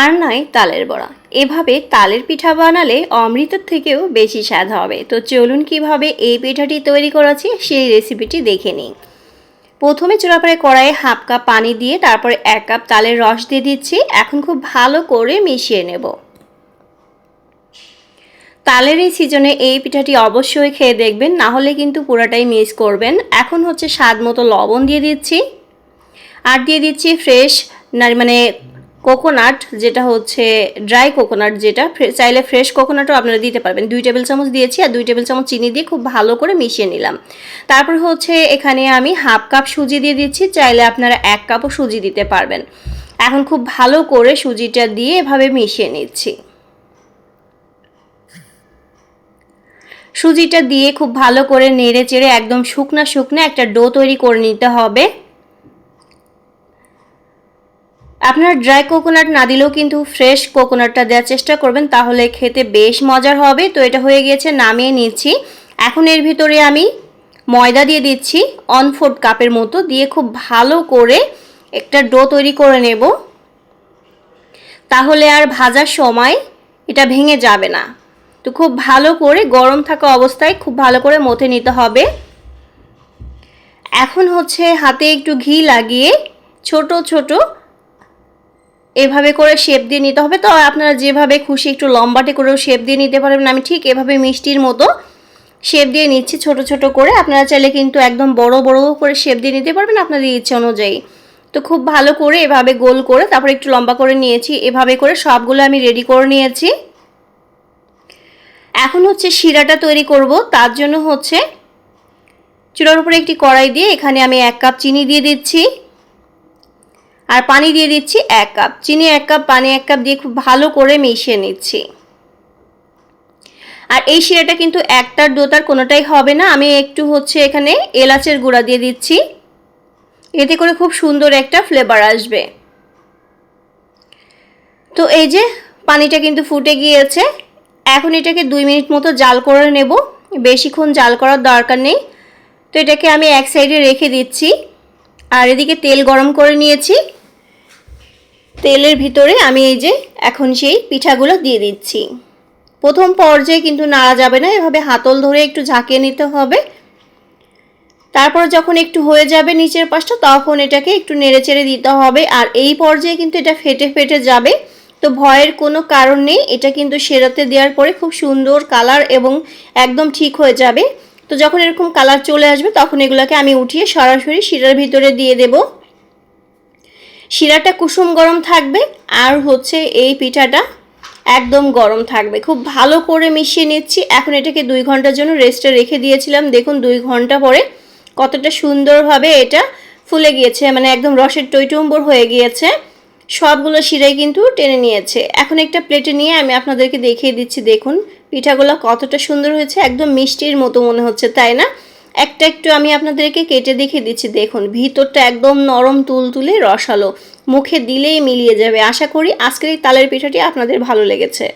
আর নয় তালের বড়া। এভাবে তালের পিঠা বানালে অমৃতের থেকেও বেশি স্বাদ হবে। তো চলুন কীভাবে এই পিঠাটি তৈরি করেছি সেই রেসিপিটি দেখে নিই। প্রথমে চুলাপাড়ে কড়াইয়ে হাফ কাপ পানি দিয়ে তারপরে এক কাপ তালের রস দিয়ে দিচ্ছি। এখন খুব ভালো করে মিশিয়ে নেব। তালের এই সিজনে এই পিঠাটি অবশ্যই খেয়ে দেখবেন, না হলে কিন্তু পুরাটাই মিস করবেন। এখন হচ্ছে স্বাদ মতো লবণ দিয়ে দিচ্ছি। আর দিয়ে দিচ্ছি ফ্রেশ মানে কোকোনাট, যেটা হচ্ছে ড্রাই কোকোনাট, যেটা চাইলে ফ্রেশ কোকোনাটও আপনারা দিতে পারবেন। দুই টেবিল চামচ দিয়েছি আর দুই টেবিল চামচ চিনি দিয়ে খুব ভালো করে মিশিয়ে নিলাম। তারপর হচ্ছে এখানে আমি হাফ কাপ সুজি দিয়ে দিচ্ছি, চাইলে আপনারা এক কাপও সুজি দিতে পারবেন। এখন খুব ভালো করে সুজিটা দিয়ে এভাবে মিশিয়ে নিচ্ছি। সুজিটা দিয়ে খুব ভালো করে নেড়ে চেড়ে একদম শুকনা শুকনা একটা ডো তৈরি করে নিতে হবে। আপনার ড্রাই কোকোনাট না দিলেও কিন্তু ফ্রেশ কোকোনাটটা দেওয়ার চেষ্টা করবেন, তাহলে খেতে বেশ মজার হবে। তো এটা হয়ে গিয়েছে, নামিয়ে নিচ্ছি। এখন এর ভিতরে আমি ময়দা দিয়ে দিচ্ছি অন ফোর্থ কাপের মতো। দিয়ে খুব ভালো করে একটা ডো তৈরি করে নেব। তাহলে আর ভাজার সময় এটা ভেঙে যাবে না। তো খুব ভালো করে গরম থাকা অবস্থায় খুব ভালো করে মথে নিতে হবে। এখন হচ্ছে হাতে একটু ঘি লাগিয়ে ছোট ছোট এভাবে করে শেপ দিয়ে নিতে হবে। তো আপনারা যেভাবে খুশি একটু লম্বাটে করেও শেপ দিয়ে নিতে পারবেন। আমি ঠিক এভাবে মিষ্টির মতো শেপ দিয়ে নিচ্ছি ছোট ছোট করে। আপনারা চাইলে কিন্তু একদম বড় বড় করে শেপ দিয়ে নিতে পারবেন আপনাদের ইচ্ছে অনুযায়ী। তো খুব ভালো করে এভাবে গোল করে তারপর একটু লম্বা করে নিয়েছি। এভাবে করে সবগুলো আমি রেডি করে নিয়েছি। এখন হচ্ছে শিরাটা তৈরি করব। তার জন্য হচ্ছে চুলার উপরে একটি কড়াই দিয়ে এখানে আমি এক কাপ চিনি দিয়ে দিচ্ছি। আর পানি দিয়ে দিচ্ছি এক কাপ। চিনি এক কাপ, পানি এক কাপ দিয়ে খুব ভালো করে মিশিয়ে নিচ্ছি। আর এই শিরাটা কিন্তু একটার দোতার কোনোটাই হবে না। আমি একটু হচ্ছে এখানে এলাচের গুঁড়া দিয়ে দিচ্ছি। এতে করে খুব সুন্দর একটা ফ্লেভার আসবে। তো এই যে পানিটা কিন্তু ফুটে গিয়েছে। এখন এটাকে দুই মিনিট মতো জাল করে নেব। বেশিক্ষণ জাল করার দরকার নেই। তো এটাকে আমি এক সাইডে রেখে দিচ্ছি। আর এদিকে তেল গরম করে নিয়েছি। তেলের ভিতরে আমি এই যে এখন সেই পিঠাগুলো দিয়ে দিচ্ছি। প্রথম পর্যায়ে কিন্তু নাড়া যাবে না, এভাবে হাতল ধরে একটু ঝাঁকিয়ে নিতে হবে। তারপর যখন একটু হয়ে যাবে নিচের পাশটা, তখন এটাকে একটু নেড়ে চেড়ে দিতে হবে। আর এই পর্যায়ে কিন্তু এটা ফেটে ফেটে যাবে। তো ভয়ের কোনো কারণ নেই, এটা কিন্তু সেরাতে দেওয়ার পরে খুব সুন্দর কালার এবং একদম ঠিক হয়ে যাবে। তো যখন এরকম কালার চলে আসবে, তখন এগুলোকে আমি উঠিয়ে সরাসরি শিরার ভিতরে দিয়ে দেব। শিরাটা কুসুম গরম থাকবে আর হচ্ছে এই পিঠাটা একদম গরম থাকবে। খুব ভালো করে মিশিয়ে নিচ্ছি। এখন এটাকে দুই ঘণ্টার জন্য রেস্টে রেখে দিয়েছিলাম। দেখুন, দুই ঘণ্টা পরে কতটা সুন্দরভাবে এটা ফুলে গিয়েছে। মানে একদম রসের টইটুম্বর হয়ে গিয়েছে। সবগুলো শিরাই কিন্তু টেনে নিয়েছে। এখন একটা প্লেটে নিয়ে আমি আপনাদেরকে দেখিয়ে দিচ্ছি। দেখুন, পিঠাগুলো কতটা সুন্দর হয়েছে। একদম মিষ্টির মতো মনে হচ্ছে, তাই না? একটা একটু আমি আপনাদেরকে কেটে দেখে দিচ্ছি। দেখুন, ভিতরটা একদম নরম তুলতুলে রসালো। মুখে দিলেই মিলিয়ে যাবে। আশা করি আজকের এই তালের পিঠাটি আপনাদের ভালো লেগেছে।